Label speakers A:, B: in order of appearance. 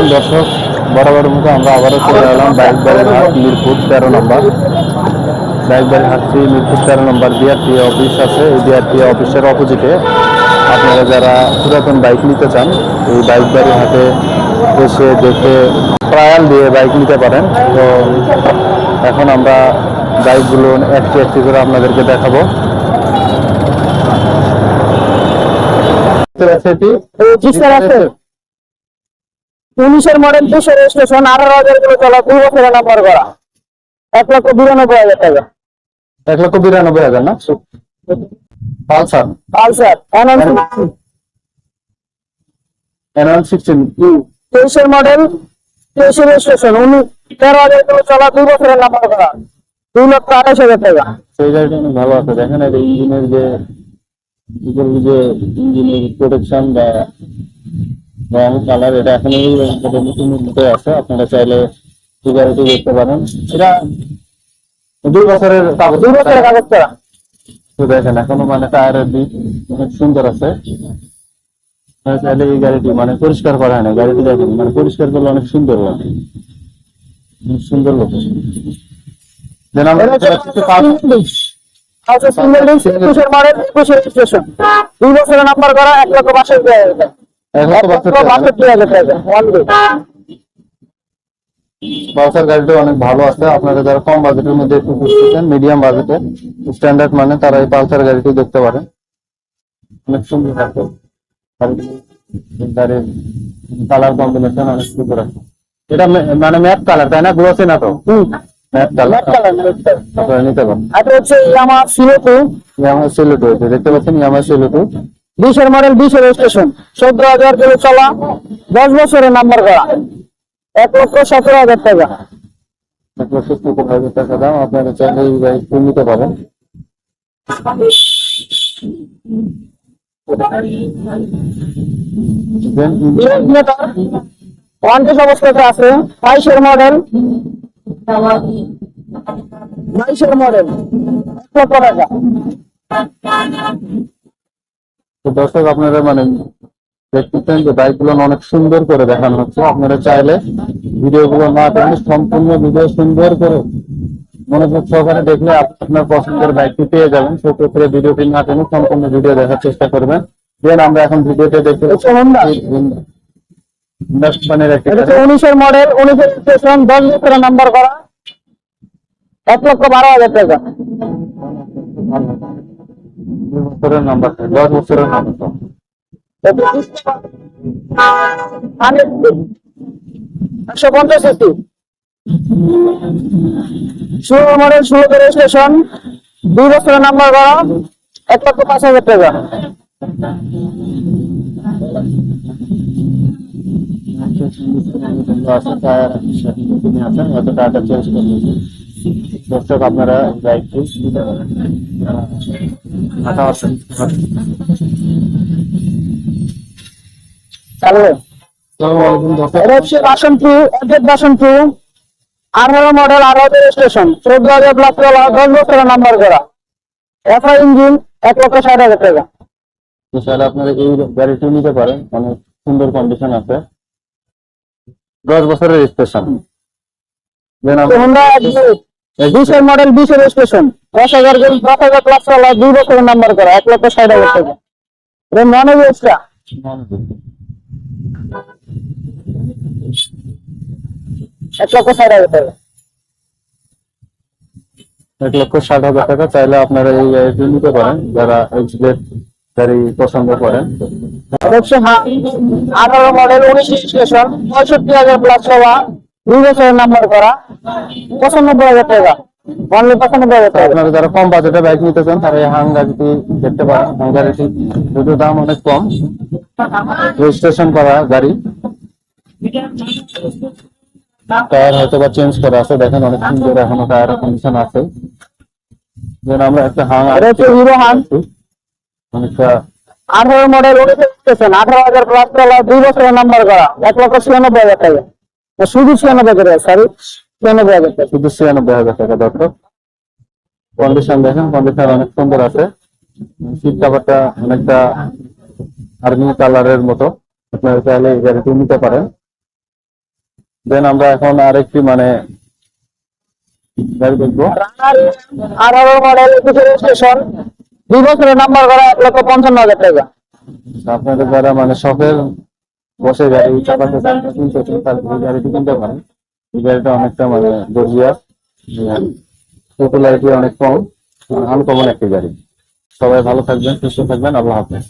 A: আলাইকুম দর্শক বরাবর মতো আমরা আবারও চলে এলাম বাইক বাড়ির হাট মিরপুর তেরো নম্বর। বাইক বাড়ির হাটটি মিরপুর তেরো নম্বর বিআরটি অফিস আছে। এই বিআরটি অফিসের অপোজিটে আপনারা যারা পুরাতন বাইক নিতে চান এই বাইক বাড়ির হাটে এসে দেখে ট্রায়াল দিয়ে বাইক নিতে পারেন। তো এখন আমরা বাইকগুলো একটি একটি করে আপনাদেরকে দেখাবো। দেখতে পাচ্ছেন এটি?
B: উনিশের মডেল দুশো রেজিস্ট্রেশন আঠারো হাজার কিলো চলা দুই বছরের নাম্বার করা এক লক্ষ বিরানব্বই হাজার টাকা।
A: এক লক্ষ বিরানব্বই হাজার না? পালসার।
B: পালসার
A: এন সিক্সটিন
B: তেইশের মডেল তেইশের রেজিস্ট্রেশন উনি তেরো হাজার কিলো চলা দুই বছরের নাম্বার করা দুই লক্ষ আঠাশ হাজার টাকা।
A: সেই গাড়িটা অনেক ভালো আছে। দেখেন ইঞ্জিনের যে যে ইঞ্জিনের প্রোটেকশন বা রং কালার এটা এখনও নতুন মতো আছে। আপনারা চাইলে গাড়িটি দেখতে পারেন। এটা দুই বছরের কাগজ।
B: দুই বছরের কাগজ করা
A: তো দেখেন এখনও মানে টায়ারের দিক অনেক সুন্দর আছে। চাইলে এই গাড়িটি মানে পরিষ্কার করা হয় না। গাড়িটি দেখেন মানে পরিষ্কার করলে অনেক সুন্দর লাগে সুন্দর লোক দেন আমরা
B: আচ্ছা সিঙ্গেল ডিস্ক একুশের মডেল একুশের রেজিস্ট্রেশন দুই বছরের নাম্বার করা এক লক্ষ বাষট্টি হাজার টাকা
A: এক
B: এক
A: লক্ষ
B: লক্ষ
A: বাষট্টি হাজার।
B: বাষট্টি হাজার টাকা ওয়ান ডে
A: পালসার গাড়িটা অনেক ভালো আছে। আপনারা যারা কম বাজেটের মধ্যে একটু খুঁজতেছেন মিডিয়াম বাজেটে স্ট্যান্ডার্ড মানে তারা এই পালসার গাড়িটি দেখতে পারেন। অনেক সুন্দর গাড়ির কালার কম্বিনেশন অনেক সুন্দর আছে। এটা মানে ম্যাট কালার তাই না? গ্লোসি না তো? ম্যাট কালার নিতে পারেন।
B: আর হচ্ছে ইয়ামা সিলো টু
A: ইয়ামা দেখতে পাচ্ছেন ইয়ামা সেলুটু
B: বিশের মডেল বিশের রেজিস্ট্রেশন চোদ্দ হাজার কিলো চলা দশ বছরের নাম্বার করা এক লক্ষ সতেরো হাজার টাকা।
A: এক লক্ষ সত্তর হাজার টাকা দাম আপনারা চাইলে এই নিতে পারেন।
B: অবস্থাতে আছে বাইশের মডেল বাইশের মডেল এক লক্ষ টাকা।
A: তো দর্শক আপনারা মানে দেখতেছেন যে বাইকগুলো অনেক সুন্দর করে দেখানো হচ্ছে। আপনারা চাইলে ভিডিওগুলো না টেনে সম্পূর্ণ ভিডিও সুন্দর করে মনোযোগ সহকারে দেখলে আপনি আপনার পছন্দের বাইকটি পেয়ে যাবেন। সেক্ষেত্রে ভিডিওটি না টেনে সম্পূর্ণ ভিডিও দেখার চেষ্টা করবেন। দেন আমরা এখন ভিডিওতে দেখতে
B: হচ্ছে হচ্ছে উনিশের মডেল উনিশের দশ নাম্বার করা। এক লক্ষ বারো হাজার টাকা।
A: দুই বছরের নাম্বার দশ বছরের নাম্বার
B: একশো পঞ্চাশ সিসি ষোলো মডেল ষোলো রেজিস্ট্রেশন দুই বছরের নাম্বার করা এক লক্ষ পাঁচ হাজার টাকা।
A: টায়ার তিনি আছেন হয়তো টায়ারটা চেঞ্জ করে দিয়েছে দর্শক আপনারা বাইকটি নিতে পারেন আঠা আছে
B: চালু
A: আসসালামু আলাইকুম দর্শক।
B: এটা হচ্ছে বাসন টু অ্যাডেড বাসন টু আঠারো মডেল আঠারো রেজিস্ট্রেশন চোদ্দ হাজার প্লাস দশ বছরের নাম্বার করা। এফআই ইঞ্জিন এক লক্ষ ষাট হাজার টাকা।
A: তো তাহলে আপনারা এই গাড়িটি নিতে পারেন অনেক সুন্দর কন্ডিশন আছে। দশ বছরের রেজিস্ট্রেশন
B: বিশের মডেল বিশের রেজিস্ট্রেশন দশ হাজার দশ হাজার প্লাস চলা দুই বছরের নাম্বার করা এক লক্ষ ষাট হাজার টাকা। এটা নন এক্সট্রা এক লক্ষ ষাট হাজার টাকা।
A: এক লক্ষ ষাট হাজার টাকা চাইলে আপনারা এই গাড়িটি নিতে পারেন যারা এক্সপ্লেট গাড়ি পছন্দ করেন।
B: হচ্ছে আঠারো মডেল উনিশ রেজিস্ট্রেশন পঁয়ষট্টি হাজার প্লাস চলা দুই বছরের নাম্বার করা। পঁচানব্বই হাজার টাকা। অনলি পঁচানব্বই হাজার টাকা।
A: আপনারা যারা কম বাজেটে বাইক নিতে চান তারা এই হাং গাড়িটি দেখতে পারেন হাং গাড়িটি যদিও দাম অনেক কম। রেজিস্ট্রেশন করা গাড়ি। টায়ার হয়তো বা চেঞ্জ করা আছে দেখেন অনেক সুন্দর এখনও টায়ার কন্ডিশন আছে। যেন আমরা একটা হাং
B: হিরো হান।
A: অনেকটা
B: আঠারো মডেল রেজিস্ট্রেশন আঠারো হাজার প্লাস দুই বছরের নাম্বার করা এক লক্ষ ছিয়ানব্বই হাজার টাকা। শুধু ছিয়ানব্বই করে সরি ছিয়ানব্বই হাজার টাকা।
A: শুধু ছিয়ানব্বই হাজার টাকা দর্শক। কন্ডিশন দেখেন কন্ডিশন অনেক সুন্দর আছে। সিট কাভারটা অনেকটা আর্মি কালারের মতো। আপনারা চাইলে এই গাড়িটি নিতে পারেন। দেন আমরা এখন আরেকটি মানে গাড়ি দেখব।
B: আঠারো মডেল একুশে দুই বছরের নাম্বার করা এক লক্ষ পঞ্চান্ন হাজার টাকা।
A: আপনাদের যারা মানে শখের বসে গাড়ি চাপাতে চান গাড়িটি কিনতে পারেন। গাড়িটা অনেকটা মানে গর্জিয়াস পপুলারিটি অনেক কম। আনকমন একটি গাড়ি। সবাই ভালো থাকবেন, সুস্থ থাকবেন। আল্লাহ হাফেজ।